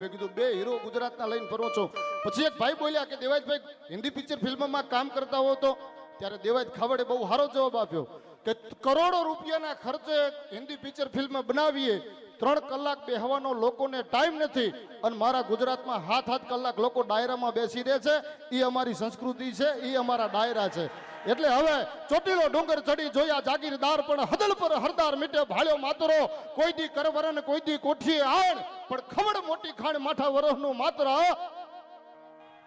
કીધું, બે હીરો ગુજરાતના લઈને ફરો છો. પછી એક ભાઈ બોલ્યા કે દેવાજભાઈ હિન્દી પિક્ચર ફિલ્મમાં કામ કરતા હો તો? ત્યારે દેવાજ ખાવડે બહુ સારો જવાબ આપ્યો કે, કરોડો રૂપિયાના ખર્ચે હિન્દી પિક્ચર ફિલ્મ બનાવીએ. ત્રણ કલાક બેહવાનો લોકોને ટાઈમ નથી અને મારા ગુજરાતમાં હાથ હાથ કલાક લોકો ડાયરામાં બેસી રહે છે. એ અમારી સંસ્કૃતિ છે એ અમારા ડાયરા છે. એટલે હવે ચોટીલો ડુંગર ચડી જોયા જાગીરદાર પણ હદલ પર હરદાર મીટે ભાળ્યો માતરો, કોઈ દી કરવરન કોઈ દી કોઠીએ આણ. પણ ખવડ મોટી ખાણ માઠા વરસનું માત્ર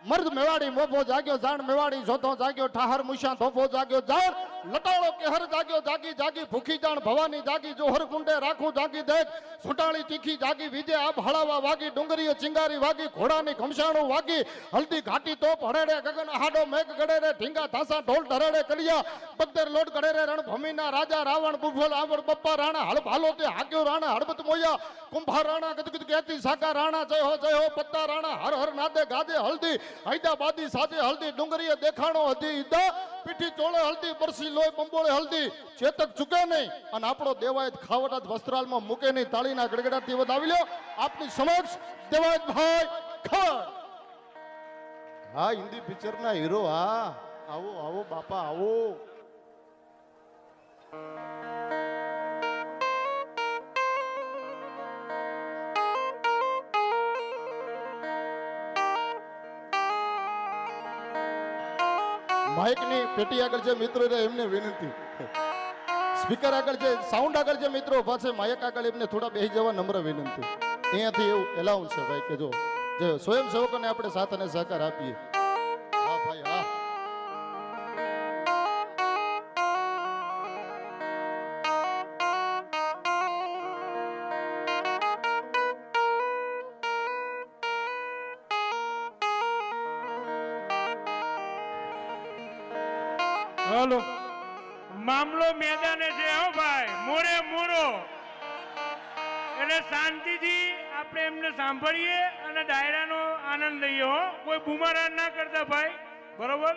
મર્દ મેવાડી મોભો જાગ્યો, જાણ મેવાડી જોતો જાગ્યો, ઠાહર મુશા ધોફો જાગ્યો, જાણ લટાળો કેહર જાગ્યો, જાગી જાગી, ભૂખી જાણ, ભવાની જાગી, જોહર કુંડે રાખું જાગી દે સુટાણી તીખી જાગી, વિજે આપ હળાવા વાગી, ડુંગરીએ ચિંગારી વાગી, ઘોડાની ઘમસાણું વાગી, હલ્દી ઘાટી તોપ હડેડે ગગન હાડો મેઘ ગડેરે ઢીંગા ધાસા ઢોલ ધરેડે કડિયા બગદર લોટ ગડેરે રણભૂમિના રાજા, રાવણ બુફલ આવડ બપ્પા, રાણા, હળ ભાલો તે હાગ્યો રાણા, હળબત મોયા, કુંભાર રાણા, ગદગદ કહેતી સાકા રાણા, જય હો જય હો, પત્તા રાણા, હર હર નાદે ગાદે હલ્દી હૈદાબાદી સાજે હલ્દી ડુંગરીએ દેખાણો હદી ઈદા, પીઠી ચોળે હલ્દી, બરસી લોય બંબોળે હલ્દી. ચેતક ચૂકે નહીં. અને આપણો દેવાયત ખાવડા વસ્ત્રાલમાં મૂકે નહીં. તાળીના ગડગડાટથી વધાવી લ્યો. આપની સમક્ષ દેવાયત ભાઈ ખડ. હા, હિન્દી પિક્ચરના હીરો હા. આવો આવો, બાપા, આવો. માઇકની પેટી આગળ જે મિત્રો છે એમને વિનંતી. સ્પીકર આગળ જે, સાઉન્ડ આગળ જે મિત્રો ઊભા છે માયક આગળ એમને થોડા બેસી જવા નમ્ર વિનંતી. અહીંયાથી એવું એલાઉન્સ છે ભાઈ કે જો, જે સ્વયંસેવકોને આપણે સાથ અને સહકાર આપીએ. એટલે શાંતિથી આપણે એમને સાંભળીએ અને ડાયરાનો આનંદ લઈએ હો. કોઈ બુમારાન ના કરતા ભાઈ. બરોબર?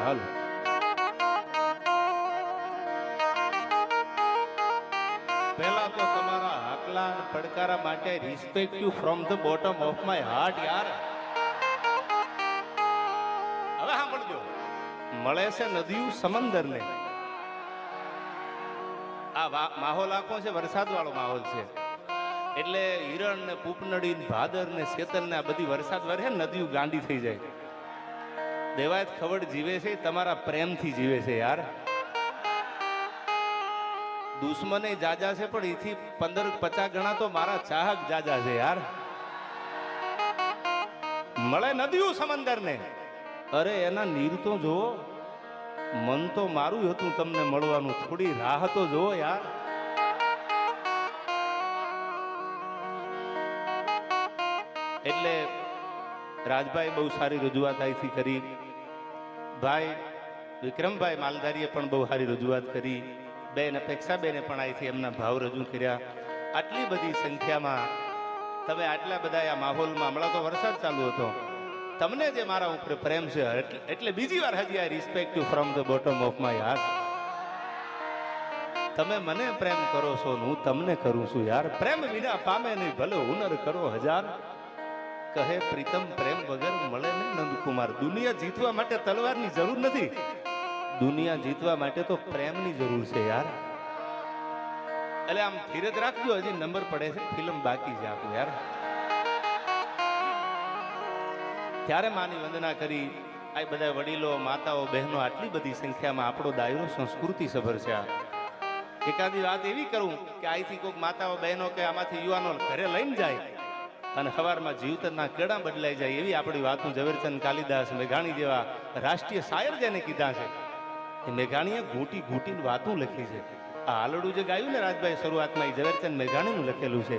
હાલ. પહેલા તો તમારા હાકલા પડકારા માટે respect you from the bottom of my heart યાર. મળે છે નદીયું સમંદરને. આ માહોલ આખો છે વરસાદ વાળો માહોલ છે. એટલે હિરણ ને પૂપનડી ભાદર ને શેતન ને આ બધી વરસાદ વરે નદીયું ગાંડી થઈ જાય. દેવાયત ખવડ જીવે છે, તમારા પ્રેમથી જીવે છે યાર. દુશ્મને જાજા છે, પણ એથી પંદર, પચાસ ગણા તો મારા ચાહક જાજા છે યાર. મળે નદીયું સમંદર ને અરે એના નીર તો જુઓ મન તો મારું હતું તમને મળવાનું, થોડી રાહ તો જુઓ યાર. એટલે રાજભાઈ બહુ સારી રજૂઆત અહીંથી કરી. ભાઈ, વિક્રમભાઈ માલધારીએ પણ બહુ સારી રજૂઆત કરી. બેન અપેક્ષાબેને પણ અહીંથી એમના ભાવ રજૂ કર્યા. આટલી બધી સંખ્યામાં તમે આટલા બધા આ માહોલમાં, હમણાં તો વરસાદ ચાલુ હતો. તમને જે મારા ઉપર પ્રેમ છે, એટલે- બીજી વાર હજી I respect you from the bottom of my heart તમે મને પ્રેમ કરો છો હું તમને કરું છું યાર. પ્રેમ વિના પામે નહીં, ભલે હુનર કરો હજાર. કહે, પ્રીતમ, પ્રેમ વગર મળે નહીં નંદકુમાર. દુનિયા જીતવા માટે તલવારની જરૂર નથી. દુનિયા જીતવા માટે તો પ્રેમની જરૂર છે યાર. એટલે આમ ધીરજ રાખજો, હજી નંબર પડે છે, ફિલ્મ બાકી છે આપણું યાર. ત્યારે માની વંદના કરી આ બધા વડીલો, માતાઓ, બહેનો, આટલી બધી સંખ્યામાં આપણો દાયરો સંસ્કૃતિ સભર છે આ. એકાદી વાત એવી કરું કે અહીંથી કોઈક માતાઓ, બહેનો કે આમાંથી યુવાનો ઘરે લઈને જાય અને સવારમાં જીવતરના કેળા બદલાઈ જાય એવી આપણી વાતો ઝવેરચંદ કાલિદાસ મેઘાણી જેવા રાષ્ટ્રીય શાયર જેને કીધા છે. એ મેઘાણીએ ઘૂંટી ઘૂંટીને વાતો લખી છે. આ આલડું જે ગાયું ને રાજભાઈ શરૂઆતમાં એ ઝવેરચંદ મેઘાણીનું લખેલું છે.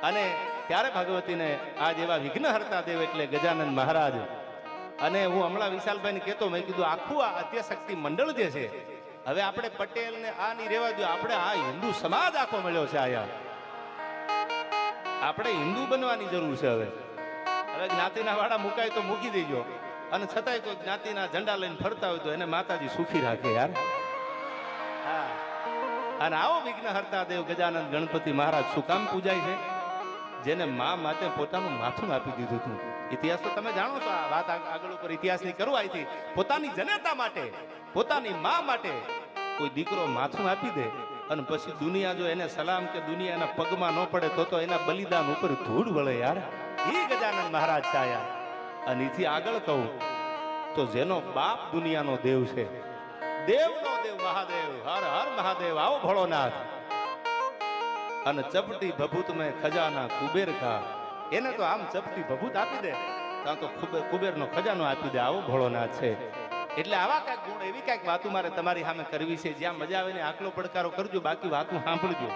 અને ત્યારે ભગવતીને આ જેવા વિઘ્ન હરતા દેવ એટલે ગજાનંદ મહારાજ. અને હું હમણાં વિશાલભાઈને કહેતો, મેં કીધું, આખું આ અત્યશક્તિ મંડળ જે છે, હવે આપણે પટેલ ને આ નહીં રહેવા દો આપણે આ હિન્દુ સમાજ આખો મળ્યો છે આયા. આપણે હિન્દુ બનવાની જરૂર છે હવે. હવે જ્ઞાતિના વાળા મુકાય તો મૂકી દેજો. અને છતાંય કોઈ જ્ઞાતિના ઝંડા લઈને ફરતા હોય તો એને માતાજી સુખી રાખે યાર. હા. અને આવો વિઘ્ન હરતા દેવ ગજાનંદ ગણપતિ મહારાજ. શું કામ પૂજાય છે? જેને મા માટે પોતાનું માથું આપી દીધું હતું. ઇતિહાસ તો તમે જાણો છો આ વાત આગળ ઉપર ઇતિહાસની કરું અહીંથી પોતાની જનતા માટે, પોતાની મા માટે કોઈ દીકરો માથું આપી દે અને પછી દુનિયા જો એને સલામ કે દુનિયા એના પગમાં ન પડે તો તો એના બલિદાન ઉપર ધૂળ વળે યાર. એ ગજાનંદ મહારાજ છે અને એથી આગળ કહું તો જેનો બાપ દુનિયાનો દેવ છે. દેવનો દેવ મહાદેવ. હર હર મહાદેવ. આવો ભોળોનાથ. અને ચપટી ભભૂત મેં ખજાના કુબેર ખા. એને તો આમ ચપટી ભભૂત આપી દે. ત્યાં તો કુબેર કુબેરનો ખજાનો આપી દે. આવો ભોળોનાથ છે. એટલે આવા કાંઈક ગુણ, એવી કાંઈક વાતો મારે તમારી સામે કરવી છે. જ્યાં મજા આવે ને આકલો પડકારો કરજો, બાકી વાતું સાંભળજો.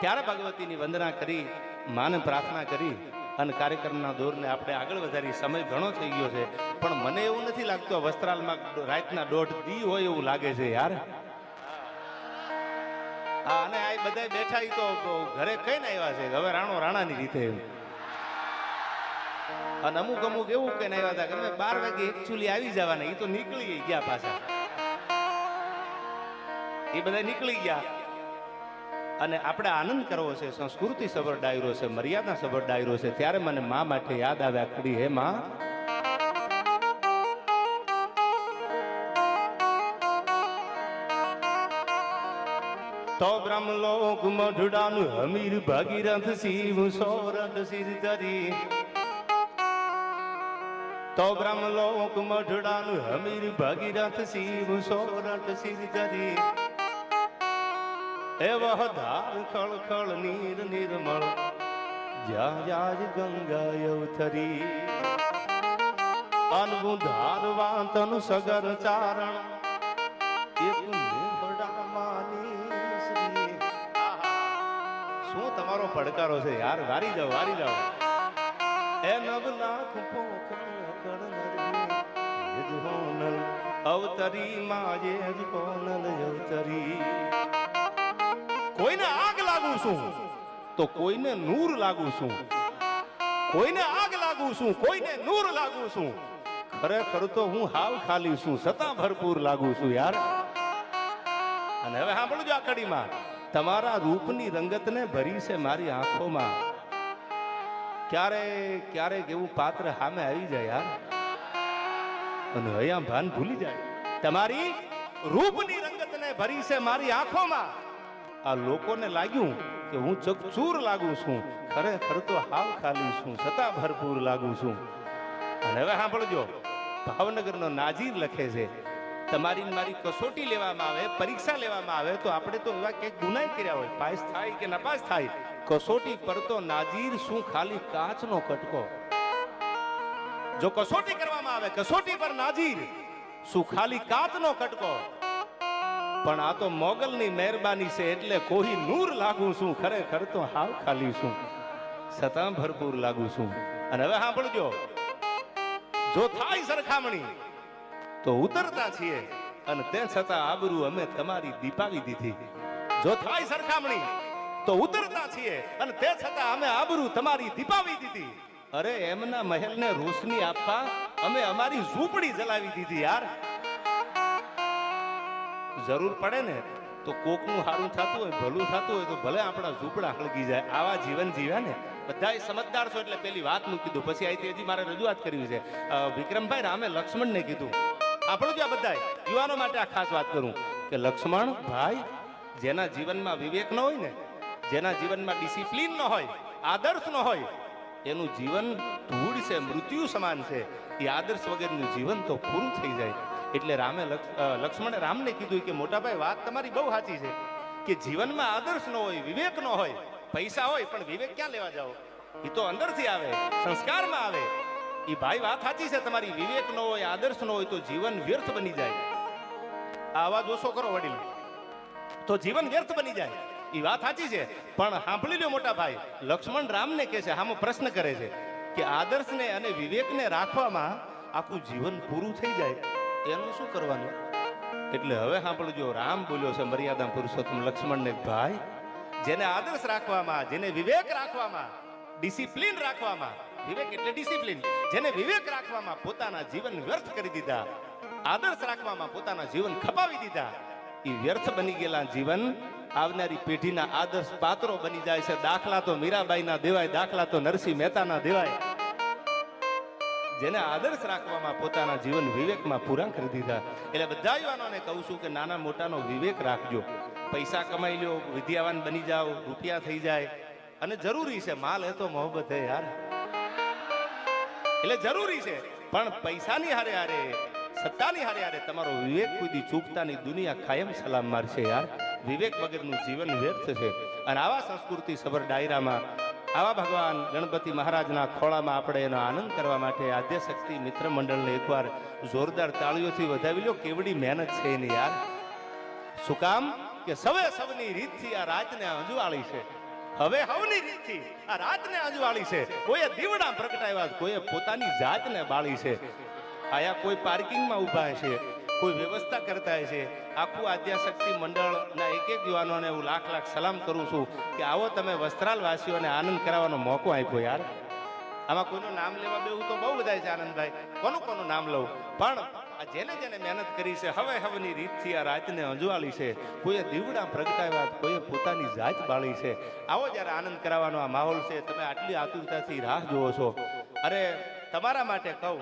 ત્યારે ભગવતીની વંદના કરી, માને પ્રાર્થના કરી અને કાર્યક્રમના દોરને આપણે આગળ વધારી. સમય ઘણો થઈ ગયો છે. પણ મને એવું નથી લાગતું વસ્ત્રાલમાં રાતના દોઢ દી હોય એવું લાગે છે, યાર. હા, અને આ બધા બેઠા ઈ તો ઘરે કઈ આવ્યા છે. હવે રાણો રાણાની રીતે. અને અમુક અમુક એવું કઈ આવ્યા હતા કે બાર વાગે એકચુઅલી આવી જવાના એ તો નીકળી ગયા પાછા. એ બધા નીકળી ગયા. અને આપણે આનંદ કરવો છે, સંસ્કૃતિ સભર ડાયરો છે, મર્યાદા સભર ડાયરો છે, ત્યારે મને મા માટે યાદ આવ્યા કરી હે માં? તો બ્રહ્મલોક મઢડાનું હમીર ભગીરથ શિવ સોરઠ સિર ધરી તો બ્રહ્મલોક મઢડાનું હમીર ભગીરથ શિવ સોરઠ સિર ધરી એવા ધાર ખળ ખળ નીર નિર્મળ, જ્યાં જાજ ગંગા યવથરી અનબુ ધારવા તન સગર ચારણ, એક પડકારો છે, યાર, વારી જાઓ વારી જાઓ. એ નવ લાખ હોનલ, અવતરી માજે યજ અવતરી. કોઈને આગ લાગુ છું, તો કોઈને નૂર લાગુ છું. કોઈને આગ લાગુ છું, કોઈને નૂર લાગુ છું. ખરેખર તો હું હાવ ખાલી છું છતાં ભરપૂર લાગુ છું, યાર. અને હવે સાંભળજો આ કડીમાં. તમારા રૂપની રંગતને ભરી છે મારી આંખોમાં. ક્યારેક ક્યારેક એવું પાત્ર સામે આવી જાય યાર. અને અહીંયા ભાન ભૂલી જાય. તમારી રૂપની રંગતને ભરી છે મારી આંખોમાં. આ લોકોને લાગ્યું કે હું ચકચૂર લાગુ છું. ખરેખર તો હાવ ખાલી છું છતાં ભરપૂર લાગુ છું. અને હવે સાંભળજો, ભાવનગરનો નાજીર લખે છે. તમારી મારી કસોટી લેવામાં આવે, પરીક્ષા લેવામાં આવે, તો આપણે તો એવા ક્યાંક ગુનાય કર્યા હોય પાસ થાય કે નપાસ થાય? કસોટી પર તો નાજીર શું ખાલી કાચનો કટકો? જો કસોટી કરવામાં આવે, કસોટી પર નાજીર શું ખાલી કાચનો કટકો? પણ આ તો મોગલની મહેરબાની છે, એટલે કોઈ નૂર લાગુ છું, ખરેખર તો હાવ ખાલી છું. છતાં ભરપૂર લાગુ છું. અને હવે સાંભળજો, જો થાય સરખામણી તો ઉતરતા છીએ અને તે છતાં આબરૂ અમે તમારી દીપાવી દીધી. જો થાય સરખામણી, તો ઉતરતા છીએ અને તે છતાં અમે આબરૂ તમારી દીપાવી દીધી. અરે, એમના મહેલને રોશની આપવા અમે અમારી ઝૂંપડી જલાવી દીધી યાર. જરૂર પડે ને તો કોકનું સારું થતું હોય, ભલું થતું હોય તો ભલે આપણા ઝૂંપડા હળગી જાય. આવા જીવન જીવ્યા ને બધાય સમજદાર છો એટલે પેલી વાત મૂકી દઉં પછી અહીંથી હજી મારે રજૂઆત કરવી છે. વિક્રમભાઈ રામે લક્ષ્મણને કીધું આપણું જ આ બધાય. યુવાનો માટે આ ખાસ વાત કરું કે લક્ષ્મણ ભાઈ, જેના જીવનમાં વિવેક ન હોય ને, જેના જીવનમાં ડિસિપ્લિન ન હોય, આદર્શ ન હોય, એનું જીવન ધૂળ છે, મૃત્યુ સમાન છે. એ આદર્શ વગરનું જીવન તો પૂરું થઈ જાય. એટલે રામે લક્ષ- લક્ષ્મણે રામને કીધું કે મોટાભાઈ વાત તમારી બહુ સાચી છે કે જીવનમાં આદર્શ ન હોય, વિવેક ન હોય, પૈસા હોય, પણ વિવેક ક્યાં લેવા જાઓ? એ તો અંદરથી આવે, સંસ્કારમાં આવે. એ ભાઈ વાત સાચી છે, તમારી વિવેક નો હોય, આદર્શ નો હોય, તો જીવન વ્યર્થ બની જાય. આ અવાજ કરો વડીલ. તો જીવન વ્યર્થ બની જાય. એ વાત સાચી છે, પણ સાંભળી લો મોટા ભાઈ. લક્ષ્મણ રામને કહે છે, આમાં પ્રશ્ન કરે છે કે આદર્શને અને વિવેકને રાખવામાં આખું જીવન પૂરું થઈ જાય. એનું શું કરવાનું? એટલે હવે સાંભળજો, રામ બોલ્યો છે મર્યાદા પુરુષોત્તમ લક્ષ્મણને, ભાઈ, જેને આદર્શ રાખવામાં, જેને વિવેક રાખવામાં, ડિસિપ્લિન રાખવામાં વિવેક એટલે ડિસિપ્લિન જેને વિવેક રાખવામાં પોતાના જીવન વ્યર્થ કરી દીધા, આદર્શ રાખવામાં પોતાના જીવન ખપાવી દીધા એ વ્યર્થ બની ગયેલા જીવન આવનારી પેઢીના આદર્શ પાત્રો બની જાય છે. દાખલા તો મીરાબાઈના દેવાય, દાખલા તો નરસિંહ મહેતાના દેવાય. જેને આદર્શ રાખવામાં પોતાના જીવન વિવેકમાં પૂરા કરી દીધા. એટલે બધા યુવાનોને કહું છું કે નાના મોટાનો વિવેક રાખજો. પૈસા કમાઈ લ્યો, વિદ્યાવાન બની જાઓ, રૂપિયા થઈ જાય. અને જરૂરી છે, માલ એ તો મોહબત હે યાર. એટલે જરૂરી છે. પણ પૈસાની હારે હારે, સત્તાની હારે હારે તમારો વિવેક સુધી ચૂકતાની દુનિયા કાયમ સલામ મારશે યાર. વિવેક વગરનું જીવન વ્યર્થ છે. અને આવા સંસ્કૃતિ સભર ડાયરામાં, આવા ભગવાન ગણપતિ મહારાજના ખોળામાં આપણે એનો આનંદ કરવા માટે આદ્યશક્તિ મિત્ર મંડળને એકવાર જોરદાર તાળીઓથી વધાવી લો. કેવડી મહેનત છે એની યાર. શું કામ? કે સવે સવની રીતથી આ રાતને અંજવાળી છે. હવે હવની રીતથી આ રાતને આજવાળી છે. કોઈએ દીવડા પ્રગટાવ્યા કોઈએ પોતાની જાતને બાળી છે. આયા કોઈ પાર્કિંગમાં ઊભા છે કોઈ વ્યવસ્થા કરતા છે આખું આદ્યાશક્તિ મંડળના એક એક યુવાનોને હું લાખ લાખ સલામ કરું છું કે આવો તમે વસ્ત્રાલવાસીઓને આનંદ કરાવવાનો મોકો આપ્યો યાર. આમાં કોઈનું નામ લેવા બેવું તો બહુ બધા છે આનંદભાઈ. કોનું કોનું નામ લઉં? પણ આ જેને જેને મહેનત કરી છે, હવે હવેની રીતથી આ રાતને અંજવાળી છે. કોઈએ દીવડા પ્રગટાવ્યા, કોઈએ પોતાની જાત બાળી છે. આવો જ્યારે આનંદ કરાવવાનો આ માહોલ છે, તમે આટલી આતુરતાથી રાહ જુઓ છો. અરે, તમારા માટે કહું,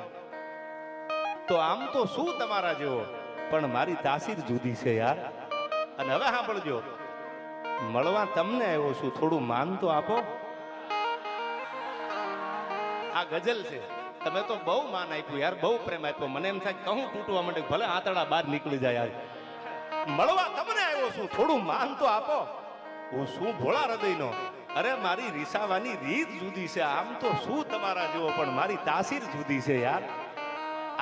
તો આમ તો શું તમારા જેવો? પણ મારી તાસીર જુદી છે યાર. અને હવે સાંભળજો, મળવા તમને આવ્યો છું, થોડું માન તો આપો. આ ગઝલ છે. તમે તો બહુ માન આપ્યું યાર, બહુ પ્રેમ આપ્યો. મને એમ થાય કહું તૂટવા માટે ભલે આતડા બહાર નીકળી જાય આજ મળવા તમને આવ્યો છું, થોડું માન તો આપો. હું શું ભોળા હૃદયનો. અરે મારી રીસાવાની રીત જુદી છે, આમ તો શું તમારા જેવો, પણ મારી તાસીર જુદી છે યાર.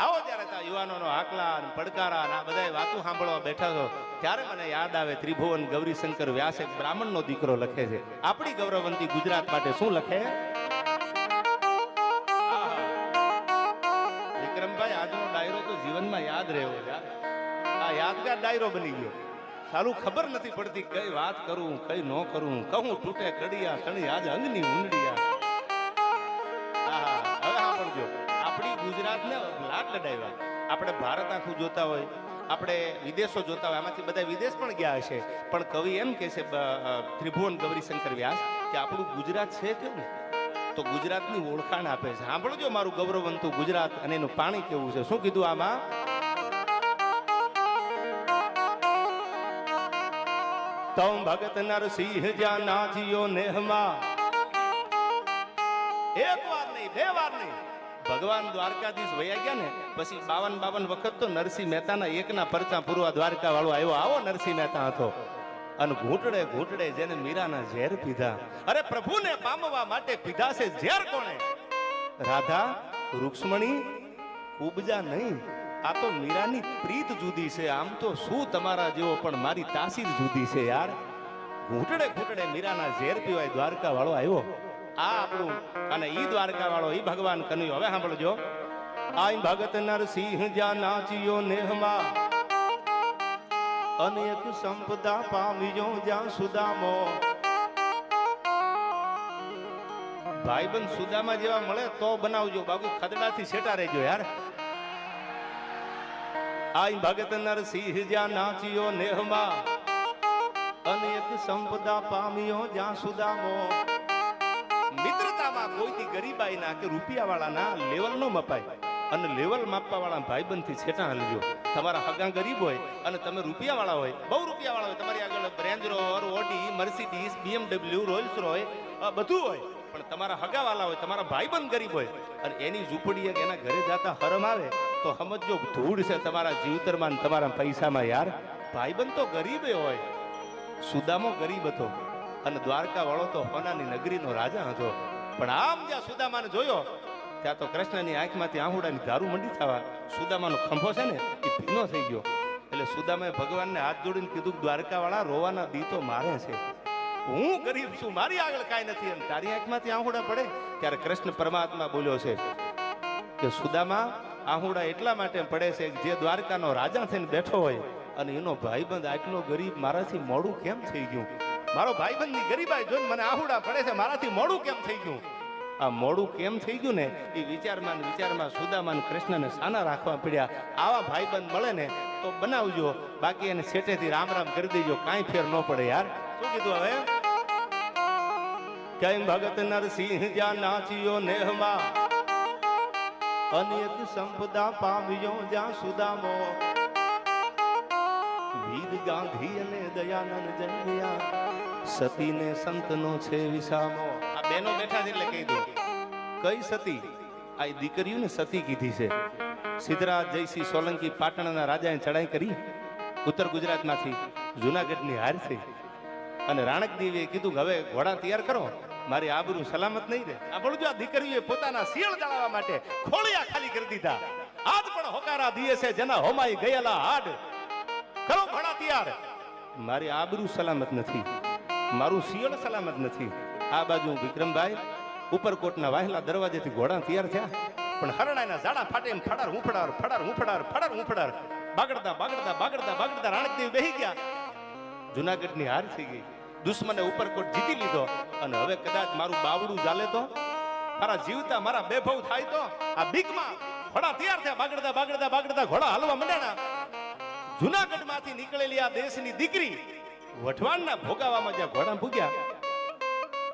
આવો ત્યારે તા યુવાનોનો આકલા અને પડકારા અને આ બધા વાતો સાંભળવા બેઠા છો, ત્યારે મને યાદ આવે ત્રિભુવન ગૌરીશંકર વ્યાસ એક બ્રાહ્મણનો દીકરો લખે છે. આપણી ગૌરવંતી ગુજરાત માટે શું લખે? આ ડાયરો બની ગયો. સારું ખબર નથી પડતી કઈ વાત કરું કઈ ન કરું. કહું તૂટે કડિયા તણી આજ અંગની ઊંડડિયા આહા, હવે સાંભળજો. આપણી આપણે ભારત આખું જોતા હોય આપણે વિદેશો જોતા હોય આમાંથી બધા વિદેશ પણ ગયા હશે. પણ કવિ એમ કે છે ત્રિભુવન ગૌરીશંકર વ્યાસ કે આપણું ગુજરાત છે કેવું તો ગુજરાતની ઓળખાણ આપે છે. સાંભળજો મારું ગૌરવવંતું ગુજરાત અને એનું પાણી કેવું છે. શું કીધું આમાં? તમ ભગત નરસિંહ જ્યાં નાચિયો નેહમાં. એક વાર નહીં, બે વાર નહીં. ભગવાન દ્વારકાધીશ વયા ગયા ને, પછી બાવન બાવન વખત તો નરસિંહ મહેતાના એકના પરચા પૂરવા દ્વારકા વાળો આવ્યો. આવો નરસિંહ મહેતા હતો અને ઘૂંટડે ઘૂંટડે જેને મીરાના ઝેર પીધા. અરે પ્રભુને પામવા માટે પીધા છે ઝેર કોણે? રાધા, રૂક્ષ્મણી ઉપજા નહીં. આ તો મીરાની પ્રીત જુદી છે. આમ તો શું તમારા જેવો પણ મારી તાસીર જુદી છે યાર? ઘૂંટડે ઘૂંટડે મીરાના ઝેર પીવાય દ્વારકા વાળો આવ્યો. આ આપણું અને ઈ દ્વારકા વાળો ઈ ભગવાન કનૈયો. હવે સાંભળજો. આઈ ભગત નરસિંહ જ્યાં નાચ્યો નેહમાં. અનેક સંપદા પામ્યો જ્યાં સુદામો. ભાઈબંધ સુદામા જેવા મળે તો બનાવજો. બાબુ ખદડાથી સેટા રહેજો યાર. આઈ ભગત નરસિંહ જ્યાં નાચ્યો નેહમાં અનેક સંપદા પામ્યો જ્યાં સુદામો. મિત્રતામાં કોઈથી ગરીબાઈ ના કે રૂપિયા વાળા લેવલ નો મપાય. અને લેવલ માપવા વાળા ભાઈબંધથી છેટા હલજો. તમારા હગા ગરીબ હોય અને તમે રૂપિયા વાળા હોય, બહુ રૂપિયા વાળા હોય, તમારી આગળ Range Rover Audi Mercedes BMW Rolls Royce બધું હોય. પણ તમારા હગાવાલા હોય, તમારા ભાઈબંધ ગરીબ હોય, અને એની ઝૂંપડી એના ઘરે જતા હરમ આવે, તો સમજો ધૂળ છે તમારા જીવતરમાં તમારા પૈસામાં યાર. ભાઈબંધ તો ગરીબે હોય, સુદામો ગરીબ હતો, અને દ્વારકા વાળો તો હોનાની નગરીનો રાજા હતો. પણ આમ જ્યાં સુદામાને જોયો, ત્યાં તો કૃષ્ણની આંખમાંથી આહુડાની દારૂ મંડી થવા સુદામાનો ખંભો છે ને, એ ભીનો થઈ ગયો. એટલે સુદામાએ ભગવાનને હાથ જોડીને કીધું દ્વારકાવાળા રોવાના દીતો મારે છે. હું ગરીબ છું, મારી આગળ કાંઈ નથી અને તારી આંખમાંથી આહુડા પડે? ત્યારે કૃષ્ણ પરમાત્મા બોલ્યો છે કે સુદામા, આહુડા એટલા માટે પડે છે જે દ્વારકાનો રાજા થઈને બેઠો હોય અને એનો ભાઈબંધ આટલો ગરીબ મારાથી મોડું કેમ થઈ ગયું? મારો ભાઈબંધની ગરીબાઈ જોઈને મને આહુડા પડે છે, મારાથી મોડું કેમ થઈ ગયું? આ મોડું કેમ થઈ ગયું ને? એ વિચારમાં વિચારમાં સુદામાન કૃષ્ણને સાના રાખવા પડ્યા. આવા ભાઈબંધ મળે ને તો બનાવજો. બાકી એને સેટેથી રામ રામ કરી દેજો, કાંઈ ફેર ન પડે યાર. શું કીધું હવે? કેમ ભગત નરસિંહ જ્યાં નાચ્યો નેહમાં? અનેક સંપદા પામ્યો જ્યાં સુદામો. વીર ગાંધી અને દયાનંદ જન્મ્યા. સતીને સંતનો છે વિસામો. આ બેનો બેઠા છે એટલે કહી દઉં. કઈ સતી? આ દીકરીઓ દીકરીઓને સતી કીધી છે. સિદ્ધરાજ જયસિંહ સોલંકી પાટણના રાજાએ ચડાઈ કરી. ઉત્તર ગુજરાતમાંથી જુનાગઢની હાર થઈ. અને રાણકદેવીએ કીધું કે હવે ઘોડા તૈયાર કરો. મારી આબરૂ સલામત નહીં રહે. આ બોલું આ દીકરીઓએ પોતાના શિયળ દળાવવા માટે ખોળિયા ખાલી કરી દીધા. આજ પણ હોકારા દિયે છે, જેના હોમાઈ ગયેલા હાડ કરો ઘોડા તૈયાર. મારી આબરૂ સલામત નથી. મારું શિયળ સલામત નથી. આ બાજુ વિક્રમભાઈ, ઉપરકોટના વાહેલા દરવાજેથી ઘોડા તૈયાર થયા. પણ હરણાના ઝાડા ફાટે એમ ફડાર હું ફડાર ફડાર હું ફડાર ફડાર બાગડતા બાગડતા બાગડતા બાગડતા રાણકદેવ બેહી ગયા. જુનાગઢની હાર થઈ ગઈ. દુશ્મને ઉપરકોટ જીતી લીધો. અને હવે કદાચ મારું બાવડું ચાલે તો? મારા જીવતા મારા બેભવ થાય તો? આ બીકમાં ઘોડા તૈયાર થયા, બાગડતા બાગડતા બાગડતા ઘોડા હાલવા મંડ્યા જુનાગઢમાંથી નીકળેલી આ દેશની દીકરી વઢવાણના ભોગાવામાં જ્યાં ઘોડા ભૂગ્યા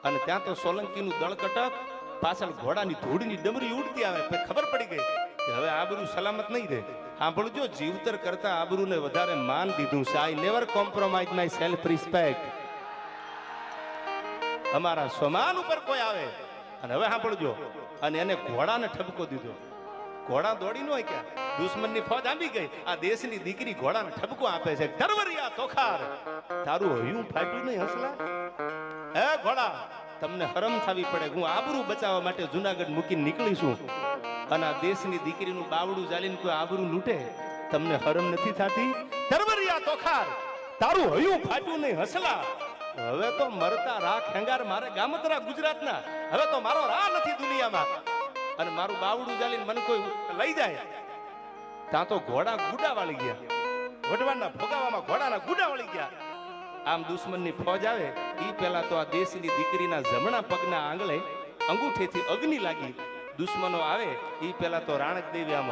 અને ત્યાં તો સોલંકીનું દળકટક પાછળ ઘોડાની ધૂળની ડમરી ઉડતી આવે ખબર પડી ગઈ કે હવે આબરૂ સલામત નહીં રહે. સાંભળજો, જીવતર કરતા આબરૂને વધારે માન દીધું છે. I never compromise my self respect અમારા સમાન ઉપર કોઈ આવે. અને હવે સાંભળજો. અને એને ઘોડાને ઠપકો દીધો. ઘોડા દોડી ન હોય ક્યાં? દુશ્મનની ફોજ આવી ગઈ. આ દેશની દીકરી ઘોડાને ઠપકો આપે છે. ધરવરિયા તોખાર. તારું હયું ફાટ્યું નહીં હસલા હે ઘોડા, તમને હરમ થવી પડે. હું આબરૂ બચાવવા માટે જુનાગઢ મૂકીને નીકળીશું અને આ દેશની દીકરીનું બાવડું ચાલીને કોઈ આબરૂ લૂટે? તમને હરમ નથી થતી? ધરવરિયા તોખાર. તારું હયું ફાટ્યું નહીં હસલા હવે તો મરતા રાખ હેંગાર મારે ગામતરા ગુજરાતના. હવે તો મારો રા નથી દુનિયામાં. અને મારું બાવડું ચાલીને મને કોઈ લઈ જાય. ત્યાં તો ઘોડા ગુડા વાળી ગયા. ઘોડવાના ભોગાવામાં ઘોડાના ગુડા વાળી ગયા. આમ દુશ્મનની ફોજ આવે, ઈ પહેલા તો આ દેશની દીકરીના જમણા પગના આંગળે અંગૂઠેથી અગ્નિ લાગી. દુશ્મનો આવે એ પહેલા તો રાણક દેવી આમ